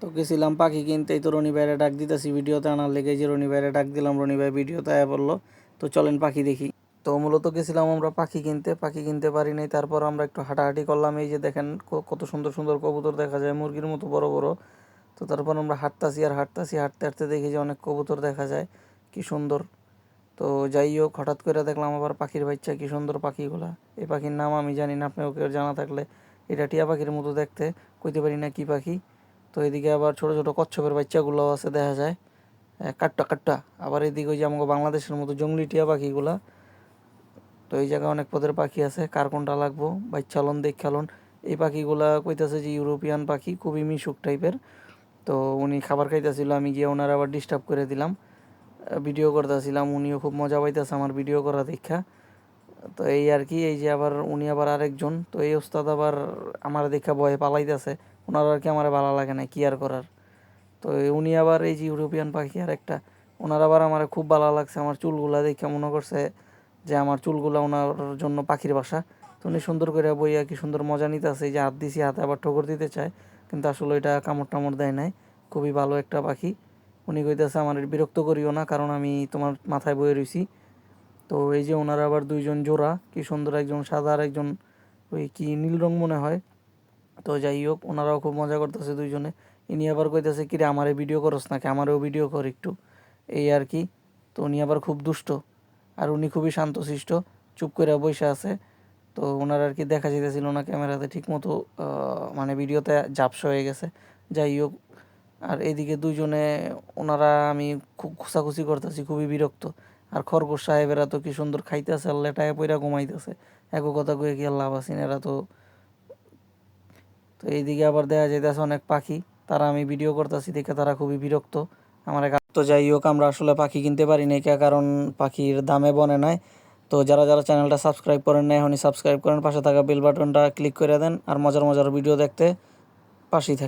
তো গেছিলাম পাখি কিনতে তো রনি ভাইরে ডাক দিতেছি ভিডিওতে, আনার লেগে যে রনি ভাইরে ডাক দিলাম, রনি ভাই ভিডিওতে আয়া বলল তো চলেন পাখি দেখি। তো মূলত গেছিলাম আমরা পাখি কিনতে পাখি কিনতে পারি নাই, তারপর আমরা একটু হাঁটাহাঁটি করলাম, এই যে দেখেন কত সুন্দর সুন্দর কবুতর দেখা যায়, মুরগির মতো বড় বড়। তো তারপর আমরা হাঁটতাছি আর হাঁটতাছি, হাঁটতে হাঁটতে দেখি যে অনেক কবুতর দেখা যায়, কি সুন্দর। তো যাই হোক, হঠাৎ করে দেখলাম আবার পাখির বাচ্চা, কি সুন্দর পাখিগুলা। এই পাখির নাম আমি জানি না আপনি ওকে জানা থাকলে, এটা টিয়া পাখির মতো দেখতে, কইতে পারি না কি পাখি। তো এদিকে আবার ছোট ছোট কচ্ছপের বাচ্চাগুলোও আছে, দেখা যায়। কাট্টা কাট্টা। আবার এদিকে ওই যে আমাকে বাংলাদেশের মতো জঙ্গলি টিয়া পাখিগুলা। তো এই জায়গায় অনেক পদের পাখি আছে, কার কোনটা লাগবো, বাচ্চালন, দেখালন। এই পাখিগুলা কইতাছে যে ইউরোপিয়ান পাখি, খুবই মিশুক টাইপের। তো উনি খাবার খাইতেছিল, আমি গিয়ে ওনার আবার ডিস্টার্ব করে দিলাম। ভিডিও করতেছিলাম, উনিও খুব মজা পাইতেছে আমার ভিডিও করা দেখা। তো এই আর কি, এই যে আবার উনি আবার আরেকজন, তো এই ওস্তাদ আবার আমার দেখা ভয়ে পালাইতেছে। ওনার আর কি আমার ভালো লাগে না, কি আর করার? তো উনি আবার এই যে ইউরোপিয়ান পাখি আর একটা, ওনার আবার আমার খুব ভালো লাগছে আমার চুলগুলা দেখে মনে করছে যে আমার চুলগুলা ওনার জন্য পাখির বাসা। তো উনি সুন্দর করে বইয়া কি সুন্দর মজা নিতেছে, এই যে হাত দিছি, হাতে আবার ঠোকর দিতে চায়, কিন্তু আসলে এটা কামড় টামড় দেয় নাই। খুবই ভালো একটা পাখি। উনি কইতেছে, আমার বিরক্ত করিও না, কারণ আমি তোমার মাথায় বয়ে রইছি। তো এই যে ওনারা আবার দুইজন জোড়া, কি সুন্দর একজন সাদা আর একজন ওই কি নীল রং মনে হয় তো যাই হোক, ওনারাও খুব মজা করতেছে দুইজনে। ইনি আবার কইতেছে, কিরে, আমারে ভিডিও করস নাকি আমারও ভিডিও কর একটু। এই আর কি। তো উনি আবার খুব দুষ্ট আর উনি খুবই শান্তশিষ্ট, চুপ করে বসে আছে। তো ওনার আর কি দেখা যেতেছিল না ক্যামেরাতে ঠিক মতো মানে ভিডিওতে ঝাপসা হয়ে গেছে। যাই হোক, আর এদিকে দুইজনে, ওনারা আমি খুব খুশাখুশি করতেছি, খুবই বিরক্ত। আর খরগোশ সাহেবেরা তো কি সুন্দর খাইতেছে, আর লেটায় পইরা ঘুমাইতেছে। একো কথা কয়ে কি লাভ আছে? এরা তো তো এইদিকে আবার দেখা যাইতেছে অনেক পাখি। তারা আমি ভিডিও করতেছি, দেখে তারা খুবই বিরক্ত। আমার তো যাই হোক, আমরা আসলে পাখি কিনতে পারি নাই কারণ পাখির দামে বনে নাই। তো যারা যারা চ্যানেলটা সাবস্ক্রাইব করেন না এখনই সাবস্ক্রাইব করেন। পাশে থাকা বেল বাটনটা ক্লিক করে দেন, আর মজার মজার ভিডিও দেখতে পাশেই থাকেন